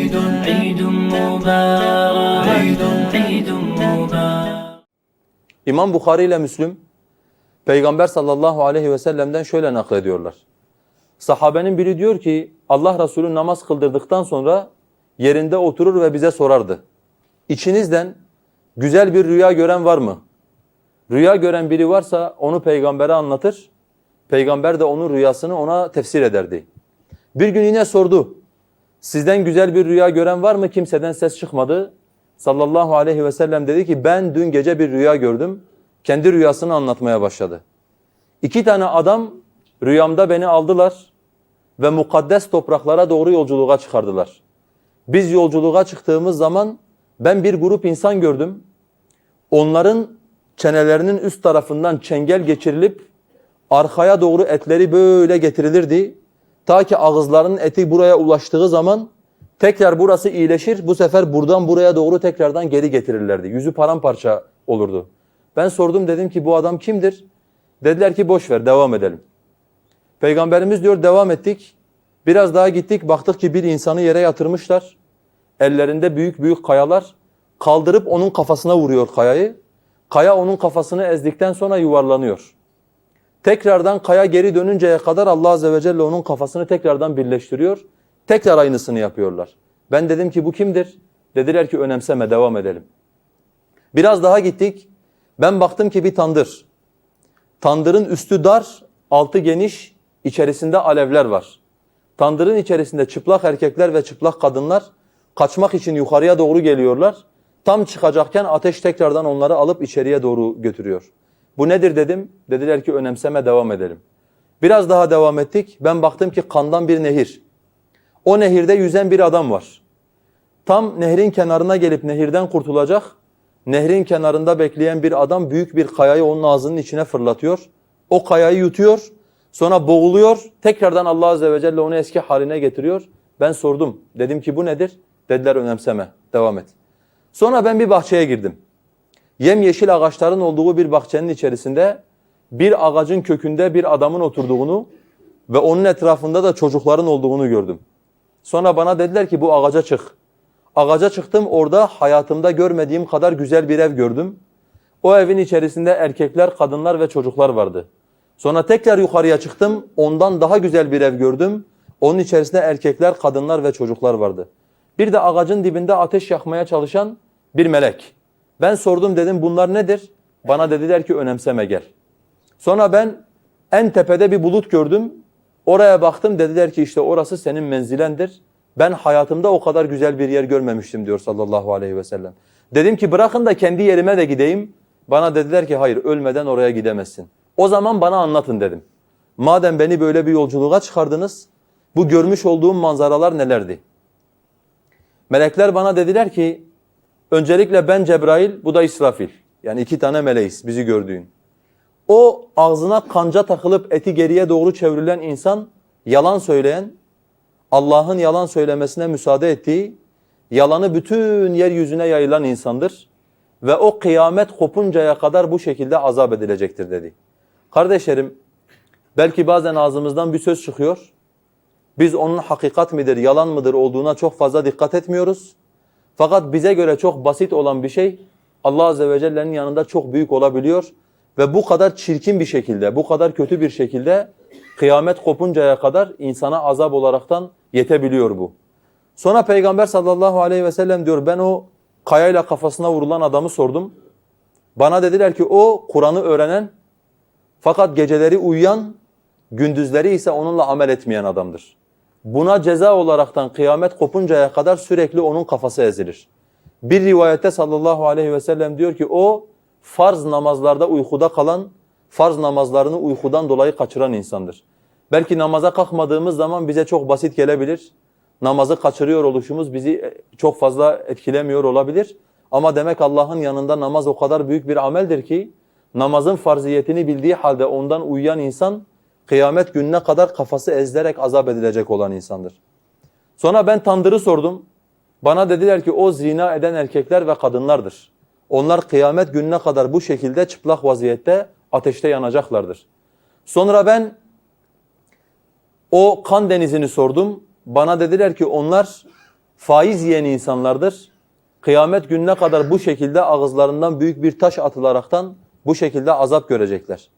عيد عيد مبارك عيد عيد مبارك İmam Bukhari ile Müslüm Peygamber sallallahu aleyhi ve sellem'den şöyle naklediyorlar. Sahabenin biri diyor ki Allah Resulü namaz kıldırdıktan sonra yerinde oturur ve bize sorardı. İçinizden güzel bir rüya gören var mı? Rüya gören biri varsa onu peygambere anlatır. Peygamber de onun rüyasını ona tefsir ederdi. Bir gün yine sordu. Sizden güzel bir rüya gören var mı? Kimseden ses çıkmadı. Sallallahu aleyhi ve sellem dedi ki ben dün gece bir rüya gördüm. Kendi rüyasını anlatmaya başladı. İki tane adam rüyamda beni aldılar ve mukaddes topraklara doğru yolculuğa çıkardılar. Biz yolculuğa çıktığımız zaman ben bir grup insan gördüm. Onların çenelerinin üst tarafından çengel geçirilip arkaya doğru etleri böyle getirilirdi. Ta ki ağızlarının eti buraya ulaştığı zaman tekrar burası iyileşir. Bu sefer buradan buraya doğru tekrardan geri getirirlerdi. Yüzü paramparça olurdu. Ben sordum dedim ki bu adam kimdir? Dediler ki boş ver devam edelim. Peygamberimiz diyor devam ettik. Biraz daha gittik baktık ki bir insanı yere yatırmışlar. Ellerinde büyük büyük kayalar kaldırıp onun kafasına vuruyor kayayı. Kaya onun kafasını ezdikten sonra yuvarlanıyor. Tekrardan kaya geri dönünceye kadar Allah Azze ve Celle onun kafasını tekrardan birleştiriyor. Tekrar aynısını yapıyorlar. Ben dedim ki bu kimdir? Dediler ki önemseme devam edelim. Biraz daha gittik. Ben baktım ki bir tandır. Tandırın üstü dar, altı geniş, içerisinde alevler var. Tandırın içerisinde çıplak erkekler ve çıplak kadınlar kaçmak için yukarıya doğru geliyorlar. Tam çıkacakken ateş tekrardan onları alıp içeriye doğru götürüyor. Bu nedir dedim. Dediler ki önemseme devam edelim. Biraz daha devam ettik. Ben baktım ki kandan bir nehir. O nehirde yüzen bir adam var. Tam nehrin kenarına gelip nehirden kurtulacak. Nehrin kenarında bekleyen bir adam büyük bir kayayı onun ağzının içine fırlatıyor. O kayayı yutuyor. Sonra boğuluyor. Tekrardan Allah Azze ve Celle onu eski haline getiriyor. Ben sordum. Dedim ki bu nedir? Dediler önemseme. Devam et. Sonra ben bir bahçeye girdim. Yemyeşil ağaçların olduğu bir bahçenin içerisinde bir ağacın kökünde bir adamın oturduğunu ve onun etrafında da çocukların olduğunu gördüm. Sonra bana dediler ki bu ağaca çık. Ağaca çıktım orada hayatımda görmediğim kadar güzel bir ev gördüm. O evin içerisinde erkekler, kadınlar ve çocuklar vardı. Sonra tekrar yukarıya çıktım. Ondan daha güzel bir ev gördüm. Onun içerisinde erkekler, kadınlar ve çocuklar vardı. Bir de ağacın dibinde ateş yakmaya çalışan bir melek. Ben sordum dedim bunlar nedir? Bana dediler ki önemseme gel. Sonra ben en tepede bir bulut gördüm. Oraya baktım dediler ki işte orası senin menzilendir. Ben hayatımda o kadar güzel bir yer görmemiştim diyor sallallahu aleyhi ve sellem. Dedim ki bırakın da kendi yerime de gideyim. Bana dediler ki hayır ölmeden oraya gidemezsin. O zaman bana anlatın dedim. Madem beni böyle bir yolculuğa çıkardınız, bu görmüş olduğum manzaralar nelerdi? Melekler bana dediler ki, öncelikle ben Cebrail, bu da İsrafil. Yani iki tane meleğiz bizi gördüğün. O ağzına kanca takılıp eti geriye doğru çevrilen insan, yalan söyleyen, Allah'ın yalan söylemesine müsaade ettiği, yalanı bütün yeryüzüne yayılan insandır. Ve o kıyamet kopuncaya kadar bu şekilde azap edilecektir dedi. Kardeşlerim, belki bazen ağzımızdan bir söz çıkıyor. Biz onun hakikat midir, yalan mıdır olduğuna çok fazla dikkat etmiyoruz. Fakat bize göre çok basit olan bir şey Allah Azze ve Celle'nin yanında çok büyük olabiliyor. Ve bu kadar çirkin bir şekilde, bu kadar kötü bir şekilde kıyamet kopuncaya kadar insana azap olaraktan yetebiliyor bu. Sonra Peygamber sallallahu aleyhi ve sellem diyor ben o kayayla kafasına vurulan adamı sordum. Bana dediler ki o Kur'an'ı öğrenen fakat geceleri uyuyan, gündüzleri ise onunla amel etmeyen adamdır. Buna ceza olaraktan kıyamet kopuncaya kadar sürekli onun kafası ezilir. Bir rivayette sallallahu aleyhi ve sellem diyor ki o farz namazlarda uykuda kalan, farz namazlarını uykudan dolayı kaçıran insandır. Belki namaza kalkmadığımız zaman bize çok basit gelebilir. Namazı kaçırıyor oluşumuz bizi çok fazla etkilemiyor olabilir. Ama demek Allah'ın yanında namaz o kadar büyük bir ameldir ki namazın farziyetini bildiği halde ondan uyuyan insan kıyamet gününe kadar kafası ezilerek azap edilecek olan insandır. Sonra ben tandırı sordum. Bana dediler ki o zina eden erkekler ve kadınlardır. Onlar kıyamet gününe kadar bu şekilde çıplak vaziyette ateşte yanacaklardır. Sonra ben o kan denizini sordum. Bana dediler ki onlar faiz yiyen insanlardır. Kıyamet gününe kadar bu şekilde ağızlarından büyük bir taş atılaraktan bu şekilde azap görecekler.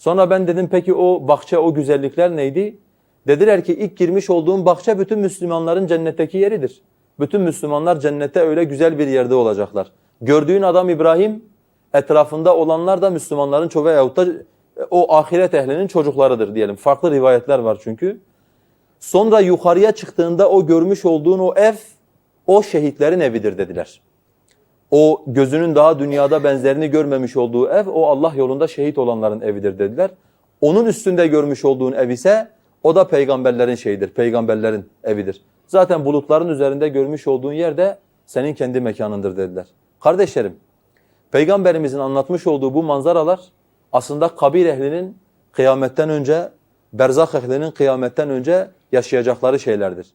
Sonra ben dedim peki o bahçe, o güzellikler neydi? Dediler ki ilk girmiş olduğum bahçe bütün Müslümanların cennetteki yeridir. Bütün Müslümanlar cennette öyle güzel bir yerde olacaklar. Gördüğün adam İbrahim, etrafında olanlar da Müslümanların çoğu veyahut da o ahiret ehlinin çocuklarıdır diyelim. Farklı rivayetler var çünkü. Sonra yukarıya çıktığında o görmüş olduğun o ev, o şehitlerin evidir dediler. O gözünün daha dünyada benzerini görmemiş olduğu ev, o Allah yolunda şehit olanların evidir dediler. Onun üstünde görmüş olduğun ev ise, o da peygamberlerin şeyidir, peygamberlerin evidir. Zaten bulutların üzerinde görmüş olduğun yer de senin kendi mekanındır dediler. Kardeşlerim, Peygamberimizin anlatmış olduğu bu manzaralar aslında kabir ehlinin kıyametten önce, berzak ehlinin kıyametten önce yaşayacakları şeylerdir.